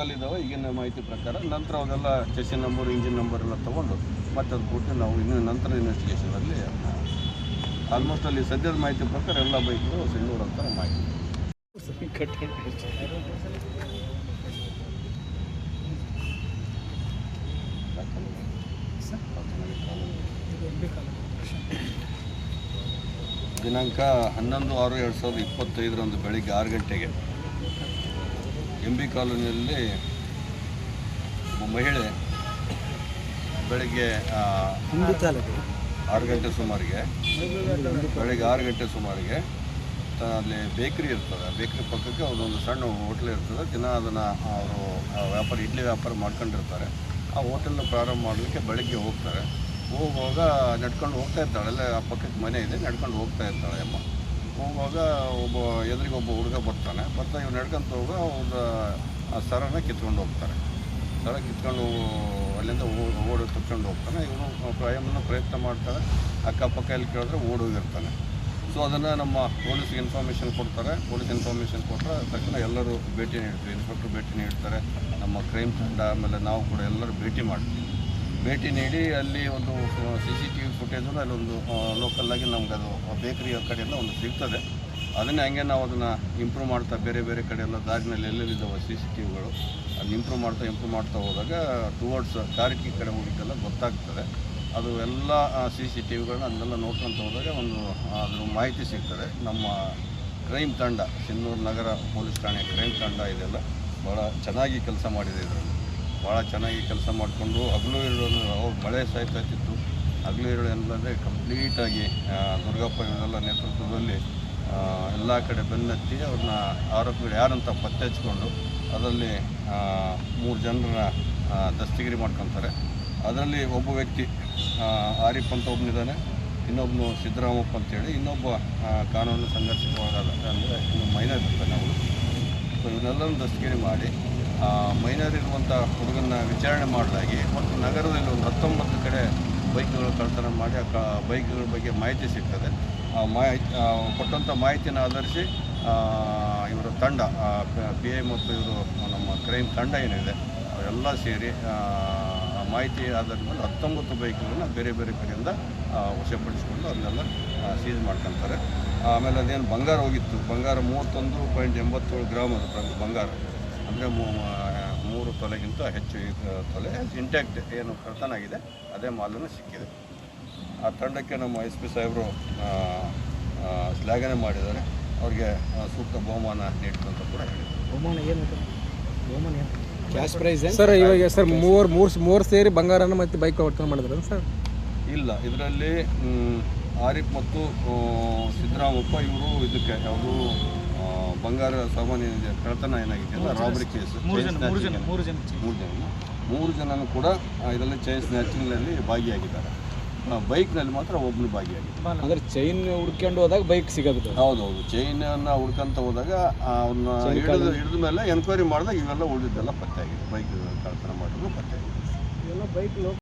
ನನಗೆ ಮಾಹಿತಿ ಪ್ರಕಾರ. ನಂತರ ಅವೆಲ್ಲ ಸ್ಟೇಷನ್ ನಂಬರ್ ಇಂಜಿನ್ ನಂಬರ್ ಎಲ್ಲ ತೊಗೊಂಡು ಮತ್ತೆ ಅದು ಕೊಟ್ಟು ನಾವು ಇನ್ನು ನಂತರ ಇನ್ವೆಸ್ಟಿಗೇಷನಲ್ಲಿ ಆಲ್ಮೋಸ್ಟ್ ಅಲ್ಲಿ ಸದ್ಯದ ಮಾಹಿತಿ ಪ್ರಕಾರ ಎಲ್ಲ ಬೈಕ್ಗಳು ಸಿಂಗೂರು ಅಂತ ಮಾಹಿತಿ. ದಿನಾಂಕ ಹನ್ನೊಂದು ಆರು ಎರಡು ಸಾವಿರದ ಇಪ್ಪತ್ತೈದರಂದು ಬೆಳಿಗ್ಗೆ ಆರು ಗಂಟೆಗೆ. ಎಂ ಬಿ ಕಾಲೋನಿಯಲ್ಲಿ ಒಬ್ಬ ಮಹಿಳೆ ಬೆಳಗ್ಗೆ ಆರು ಗಂಟೆ ಸುಮಾರಿಗೆ ಬೆಳಗ್ಗೆ ಆರು ಗಂಟೆ ಸುಮಾರಿಗೆ ಅಲ್ಲಿ ಬೇಕ್ರಿ ಇರ್ತದೆ. ಬೇಕ್ರಿ ಪಕ್ಕಕ್ಕೆ ಒಂದೊಂದು ಸಣ್ಣ ಹೋಟ್ಲ್ ಇರ್ತದೆ. ದಿನ ಅದನ್ನು ಅವರು ವ್ಯಾಪಾರ ಇಡ್ಲಿ ವ್ಯಾಪಾರ ಮಾಡ್ಕೊಂಡಿರ್ತಾರೆ. ಆ ಹೋಟೆಲ್ನ ಪ್ರಾರಂಭ ಮಾಡಲಿಕ್ಕೆ ಬೆಳಗ್ಗೆ ಹೋಗ್ತಾರೆ. ಹೋಗುವಾಗ ನಡ್ಕೊಂಡು ಹೋಗ್ತಾ ಇರ್ತಾಳೆ. ಅಲ್ಲೇ ಆ ಪಕ್ಕಕ್ಕೆ ಮನೆ ಇದೆ. ನಡ್ಕೊಂಡು ಹೋಗ್ತಾ ಇರ್ತಾಳೆ ಅಮ್ಮ. ಹೋಗುವಾಗ ಒಬ್ಬ ಎದುರಿಗೆ ಒಬ್ಬ ಹುಡುಗ ಬರ್ತಾನೆ. ಬರ್ತಾ ಇವ್ರು ನಡ್ಕೊಂತ ಹೋಗ ಅವ್ರ ಆ ಸರನ ಕಿತ್ಕೊಂಡು ಹೋಗ್ತಾರೆ. ಸರ ಕಿತ್ಕೊಂಡು ಅಲ್ಲಿಂದ ಓಡಿ ತುತ್ಕೊಂಡು ಹೋಗ್ತಾನೆ. ಇವನು ಪ್ರಯಾಣವನ್ನು ಪ್ರಯತ್ನ ಮಾಡ್ತಾರೆ ಅಕ್ಕಪಕ್ಕ ಎಲ್ಲಿ ಕೇಳಿದ್ರೆ ಓಡೋಗಿರ್ತಾನೆ ಸೊ ಅದನ್ನು ನಮ್ಮ ಪೊಲೀಸ್ಗೆ ಇನ್ಫಾರ್ಮೇಷನ್ ಕೊಡ್ತಾರೆ. ಪೊಲೀಸ್ ಇನ್ಫಾರ್ಮೇಷನ್ ಕೊಟ್ಟರೆ ತಕ್ಷಣ ಎಲ್ಲರೂ ಭೇಟಿ ನೀಡ್ತೀವಿ. ಇನ್ಸ್ಪೆಕ್ಟ್ರ್ ಭೇಟಿ ನೀಡ್ತಾರೆ. ನಮ್ಮ ಕ್ರೈಮ್ ತಂಡ, ಆಮೇಲೆ ನಾವು ಕೂಡ ಎಲ್ಲರೂ ಭೇಟಿ ಮಾಡ್ತೀವಿ. ಭೇಟಿ ನೀಡಿ, ಅಲ್ಲಿ ಒಂದು C C T V footage ಅಲ್ಲೊಂದು ಲೋಕಲ್ಲಾಗಿ ನಮ್ಗೆ ಅದು ಬೇಕರಿ ಕಡೆಯಿಂದ ಒಂದು ಸಿಗ್ತದೆ. ಅದನ್ನೇ ಹಂಗೆ ನಾವು ಅದನ್ನು ಇಂಪ್ರೂವ್ ಮಾಡ್ತಾ, ಬೇರೆ ಬೇರೆ ಕಡೆ ಎಲ್ಲ ದಾರಿನಲ್ಲಿ ಎಲ್ಲೆಲ್ಲಿದ್ದಾವೆ ಸಿ ಸಿ ಟಿ ವಿಗಳು, ಅದನ್ನ ಇಂಪ್ರೂವ್ ಮಾಡ್ತಾ ಇಂಪ್ರೂವ್ ಮಾಡ್ತಾ ಹೋದಾಗ ಟುವರ್ಡ್ಸ್ ಕಾರಿಕೆ ಕಡೆ ಹೋಗಿದ್ದೆಲ್ಲ ಗೊತ್ತಾಗ್ತದೆ. ಅದು ಎಲ್ಲ ಸಿ ಸಿ ಟಿ ವಿಗಳನ್ನ ಅದನ್ನೆಲ್ಲ ನೋಡ್ಕೊತ ಹೋದಾಗ ಒಂದು ಅದ್ರ ಮಾಹಿತಿ ಸಿಗ್ತದೆ. ನಮ್ಮ ಕ್ರೈಮ್ ತಂಡ ಸಿನ್ನೂರು ನಗರ ಪೊಲೀಸ್ ಠಾಣೆ ಕ್ರೈಮ್ ತಂಡ ಇದೆಲ್ಲ ಭಾಳ ಚೆನ್ನಾಗಿ ಕೆಲಸ ಮಾಡಿದೆ ಇದರಲ್ಲಿ. ಭಾಳ ಚೆನ್ನಾಗಿ ಕೆಲಸ ಮಾಡಿಕೊಂಡು ಹಗಲು ಇರೋದು ಅವ್ರು ಮಳೆ ಇತ್ತು ಹಗಲು ಇರೋದು ಎಲ್ಲದೇ ಕಂಪ್ಲೀಟಾಗಿ ದುರ್ಗಪ್ಪ ಇವರೆಲ್ಲ ನೇತೃತ್ವದಲ್ಲಿ ಎಲ್ಲ ಕಡೆ ಬೆನ್ನತ್ತಿ ಅವ್ರನ್ನ ಆರೋಪಿಗಳು ಯಾರಂತ ಪತ್ತೆ ಹಚ್ಕೊಂಡು ಅದರಲ್ಲಿ ಮೂರು ಜನರ ದಸ್ತಿಗಿರಿ ಮಾಡ್ಕೊತಾರೆ. ಅದರಲ್ಲಿ ಒಬ್ಬ ವ್ಯಕ್ತಿ ಆರಿಫ್ ಅಂತ ಒಬ್ಬನಿದ್ದಾನೆ ಇನ್ನೊಬ್ಬನು ಸಿದ್ದರಾಮಪ್ಪ ಅಂತೇಳಿ ಇನ್ನೊಬ್ಬ ಕಾನೂನು ಸಂಘರ್ಷಕ್ಕೆ ಒಳಗಾದ ಅಂದರೆ ಇನ್ನು ಮೈನರ್ ಇರ್ತಾನೆ ಅವರು ಸೊ ಇವನ್ನೆಲ್ಲರೂ ದಸ್ತಗಿರಿ ಮಾಡಿ ಮೈನರ್ ಇರುವಂಥ ಹುಡುಗನ ವಿಚಾರಣೆ ಮಾಡಲಾಗಿ ಮತ್ತು ನಗರದಲ್ಲಿ ಒಂದು ಹತ್ತೊಂಬತ್ತು ಕಡೆ ಬೈಕ್ಗಳು ಕಳ್ತನ ಮಾಡಿ ಆ ಬೈಕ್ಗಳ ಬಗ್ಗೆ ಮಾಹಿತಿ ಸಿಗ್ತದೆ. ಆ, ಮಾಹಿತಿ ಕೊಟ್ಟಂಥ ಮಾಹಿತಿನ ಆಧರಿಸಿ ಇವರ ತಂಡ ಪಿ ಐ ಮತ್ತು ಇವರು ನಮ್ಮ ಕ್ರೈಮ್ ತಂಡ ಏನಿದೆ, ಅವರೆಲ್ಲ ಸೇರಿ ಮಾಹಿತಿ ಆಧಾರದ ಮೇಲೆ ಹತ್ತೊಂಬತ್ತು ಬೈಕ್ಗಳನ್ನ ಬೇರೆ ಬೇರೆ ಕಡೆಯಿಂದ ವಶಪಡಿಸಿಕೊಂಡು ಅದನ್ನೆಲ್ಲ ಸೀಸ್ ಮಾಡ್ಕೊಂತಾರೆ. ಆಮೇಲೆ ಅದೇನು ಬಂಗಾರ ಹೋಗಿತ್ತು. ಬಂಗಾರ ಮೂವತ್ತೊಂದು ಪಾಯಿಂಟ್ ಎಂಬತ್ತೇಳು ಗ್ರಾಮ್ ಅದು ಬಂಗಾರ. ಅಂದರೆ ಮೂರು ತೊಲೆಗಿಂತ ಹೆಚ್ಚು ತೊಲೆ ಇಂಟ್ಯಾಕ್ಟ್ ಏನು ಕರ್ತನ ಆಗಿದೆ ಅದೇ ಮಾಲನ್ನು ಸಿಕ್ಕಿದೆ. ಆ ತಂಡಕ್ಕೆ ನಮ್ಮ ಎಸ್ ಪಿ ಸಾಹೇಬರು ಶ್ಲಾಘನೆ ಮಾಡಿದ್ದಾರೆ. ಅವ್ರಿಗೆ ಸೂಕ್ತ ಬಹುಮಾನ ಅಂತ ಕೂಡ ಹೇಳಿದ್ದಾರೆ. Cash prize sir? ಇವಾಗ ಸರ್ ಮೂರು ಮೂರು ಮೂರು ಸೇರಿ ಬಂಗಾರನ ಮತ್ತು ಬೈಕ್ ಒಟ್ಟು ಮಾಡಿದ್ರು ಸರ್? ಇಲ್ಲ ಇದರಲ್ಲಿ ಆರಿಫ್ ಮತ್ತು ಸಿದ್ದರಾಮಪ್ಪ ಇವರು ಇದಕ್ಕೆ ಯಾವುದು ಬಂಗಾರ ಸಾಮಾನ್ಯ ಏನಿದೆ, ಕಳ್ತನ ಏನಾಗಿದೆಯಲ್ಲ ರಾಬರಿ ಕೇಸ್ ಮೂರು ಜನ ಮೂರು ಜನ ಮೂರು ಜನ. ಮೂರು ಜನನು ಕೂಡ ಇದರಲ್ಲಿ ಚೈನ್ ಸ್ನ್ಯಾಚಿಂಗ್ನಲ್ಲಿ ಭಾಗಿಯಾಗಿದ್ದಾರೆ. ಆ, ಬೈಕ್ನಲ್ಲಿ ಮಾತ್ರ ಒಬ್ಬನು ಭಾಗಿಯಾಗಿದ್ದಾರೆ. ಅಂದರೆ ಚೈನ್ ಹುಡ್ಕೊಂಡು ಹೋದಾಗ ಬೈಕ್ ಸಿಗೋದು ಹೌದೌದು. ಚೈನನ್ನು ಹುಡ್ಕೊಂತ ಹೋದಾಗ ಅವನ್ನ ಹಿಡಿದು ಹಿಡಿದ ಮೇಲೆ ಎನ್ಕ್ವೈರಿ ಮಾಡಿದಾಗ ಇವೆಲ್ಲ ಉಳಿದಿದ್ದೆಲ್ಲ ಪತ್ತೆ ಆಗಿದೆ. ಬೈಕ್ ಕಳ್ತನ ಮಾಡೋದು ಪತ್ತೆ ಆಗಿದೆ.